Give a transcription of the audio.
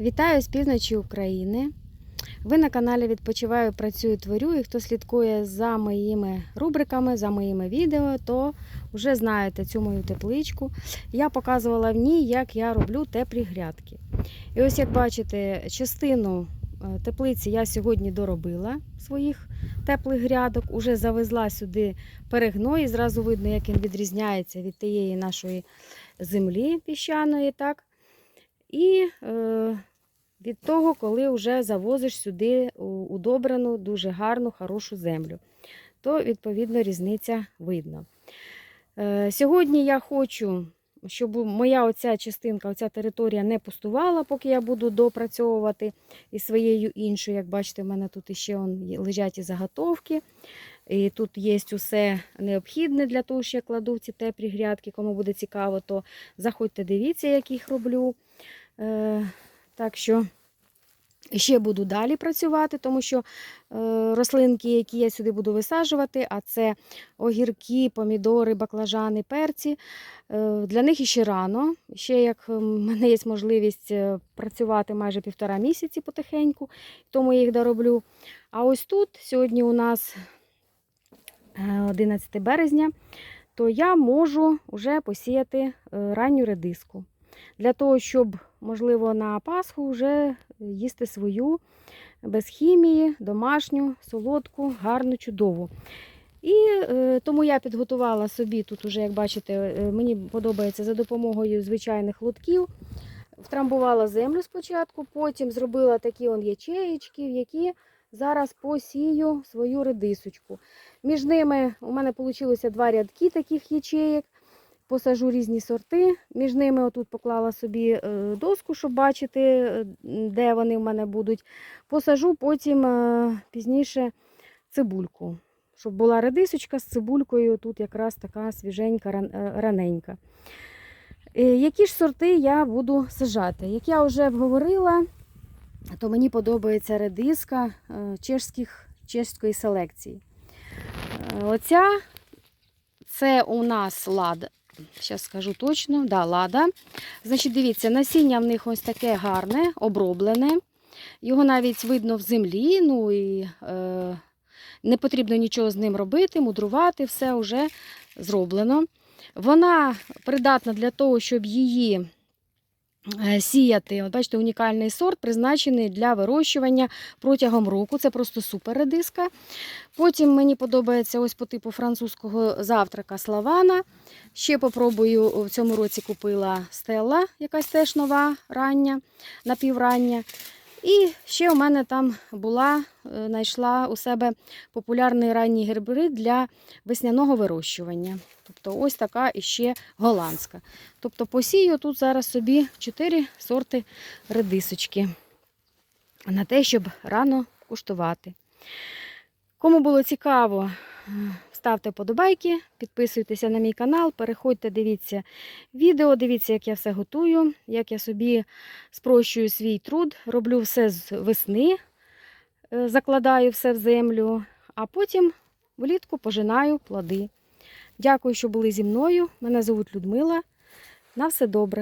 Вітаю з півночі України. Ви на каналі Відпочиваю, працюю, творю. І хто слідкує за моїми рубриками, за моїми відео, то вже знаєте цю мою тепличку. Я показувала в ній, як я роблю теплі грядки. І ось, як бачите, частину е, теплиці я сьогодні доробила своїх теплих грядок, уже завезла сюди перегной, і зразу видно, як він відрізняється від тієї нашої землі піщаної. так. І е, від того, коли вже завозиш сюди у- удобрену, дуже гарну, хорошу землю, то відповідно різниця видно. Е, сьогодні я хочу, щоб моя оця частинка, оця територія не пустувала, поки я буду допрацьовувати із своєю іншою. Як бачите, в мене тут ще лежать і заготовки. І тут є усе необхідне для того, що я кладу ці теплі грядки. Кому буде цікаво, то заходьте, дивіться, як їх роблю. Е, так що ще буду далі працювати, тому що е, рослинки, які я сюди буду висаджувати, а це огірки, помідори, баклажани, перці. Е, для них іще рано. Ще як в мене є можливість працювати майже півтора місяці потихеньку, тому я їх дороблю. А ось тут сьогодні у нас е, 11 березня, то я можу вже посіяти ранню редиску. Для того, щоб, можливо, на Пасху вже їсти свою без хімії, домашню, солодку, гарну, чудову. І е, тому я підготувала собі тут, уже, як бачите, е, мені подобається за допомогою звичайних лотків. Втрамбувала землю спочатку, потім зробила такі он ячеєчки, в які зараз посію свою редисочку. Між ними у мене вийшло два рядки таких ячеєк. Посажу різні сорти. Між ними отут поклала собі е, доску, щоб бачити, е, де вони в мене будуть. Посажу потім е, пізніше цибульку, щоб була редисочка з цибулькою, тут якраз така свіженька, раненька. Які ж сорти я буду сажати? Як я вже говорила, то мені подобається редиска чешських, чешської селекції. Оця це у нас лада. Зараз скажу точно, да, лада. Значить, дивіться, насіння в них ось таке гарне, оброблене. Його навіть видно в землі. Ну і е, не потрібно нічого з ним робити, мудрувати, все вже зроблено. Вона придатна для того, щоб її е, сіяти. От бачите, унікальний сорт, призначений для вирощування протягом року. Це просто супер редиска. Потім мені подобається ось по типу французького завтрака славана. Ще попробую в цьому році купила стелла, якась теж нова, рання, напіврання. І ще у мене там була, е, знайшла у себе популярний ранній герберид для весняного вирощування. Тобто ось така іще голландська. Тобто посію тут зараз собі 4 сорти редисочки на те, щоб рано куштувати. Кому було цікаво, ставте подобайки, підписуйтеся на мій канал, переходьте, дивіться відео, дивіться, як я все готую, як я собі спрощую свій труд, роблю все з весни, е, закладаю все в землю, а потім влітку пожинаю плоди. Дякую, що були зі мною. Мене звуть Людмила. На все добре.